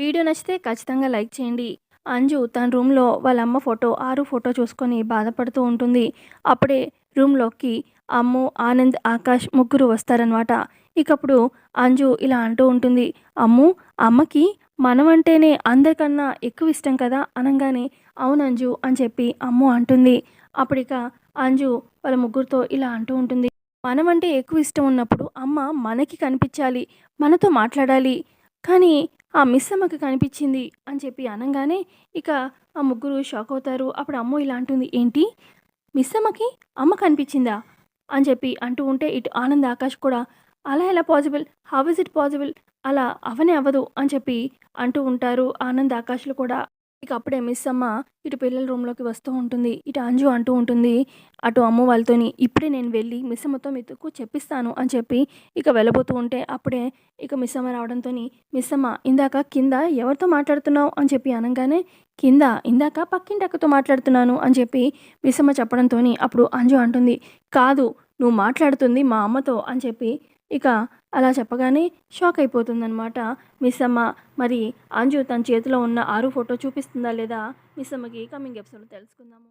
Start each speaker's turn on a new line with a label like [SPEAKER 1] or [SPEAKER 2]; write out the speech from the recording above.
[SPEAKER 1] Video నచ్చితే ఖచ్చితంగా like చేయండి. అంజు తన రూమ్లో వాళ్ళ అమ్మ ఫోటో ఆరు ఫోటో చూసుకొని బాధపడుతూ ఉంటుంది. అప్పుడే రూమ్లోకి అమ్ము ఆనంద్ ఆకాష్ ముగ్గురు వస్తారనమాట ఇకప్పుడు అంజు ఇలా అంటూ ఉంటుంది. అమ్ము అమ్మకి మనం అంటేనే అందరికన్నా ఎక్కువ ఇష్టం కదా అనగానే అవును అంజు అని చెప్పి అమ్ము అంటుంది. అప్పుడిక అంజు వాళ్ళ ముగ్గురితో ఇలా అంటూ ఉంటుంది. మనం అంటే ఎక్కువ ఇష్టం ఉన్నప్పుడు అమ్మ మనకి కనిపించాలి మనతో మాట్లాడాలి. కానీ ఆ మిస్ అమ్మకి కనిపించింది అని చెప్పి అనగానే ఇక ఆ ముగ్గురు షాక్ అవుతారు. అప్పుడు అమ్మ ఇలా అంటుంది. ఏంటి? మిస్ అమ్మకి అమ్మ కనిపించిందా? అని చెప్పి అంటూ ఉంటే ఇటు ఆనంద్ ఆకాష్ కూడా అలా ఎలా possible how is it possible అలా అవనే అవ్వదు అని చెప్పి అంటూ ఉంటారు ఆనంద్ ఆకాష్లు కూడా. ఇక అప్పుడే మిస్ అమ్మ ఇటు పిల్లల రూమ్లోకి వస్తూ ఉంటుంది. ఇటు అంజు అంటూ ఉంటుంది అటు అమ్మ వాళ్ళతోని ఇప్పుడే నేను వెళ్ళి మిస్ అమ్మతో మీతో చెప్పిస్తాను అని చెప్పి ఇక వెళ్ళబోతూ ఉంటే అప్పుడే ఇక మిస్ అమ్మ రావడంతో మిస్ అమ్మ ఇందాక కింద ఎవరితో మాట్లాడుతున్నావు? అని చెప్పి అనగానే కింద ఇందాక పక్కింటి అక్కతో మాట్లాడుతున్నాను అని చెప్పి మిస్ అమ్మ చెప్పడంతో అప్పుడు అంజు అంటుంది కాదు నువ్వు మాట్లాడుతుంది మా అమ్మతో అని చెప్పి ఇక అలా చెప్పగానే షాక్ అయిపోతుందన్నమాట. మిస్ అమ్మ మరి అంజు తన చేతిలో ఉన్న ఆరు ఫోటో చూపిస్తుందా లేదా? మిస్ అమ్మకి కమింగ్ ఎపిసోడ్ తెలుసుకుందాము.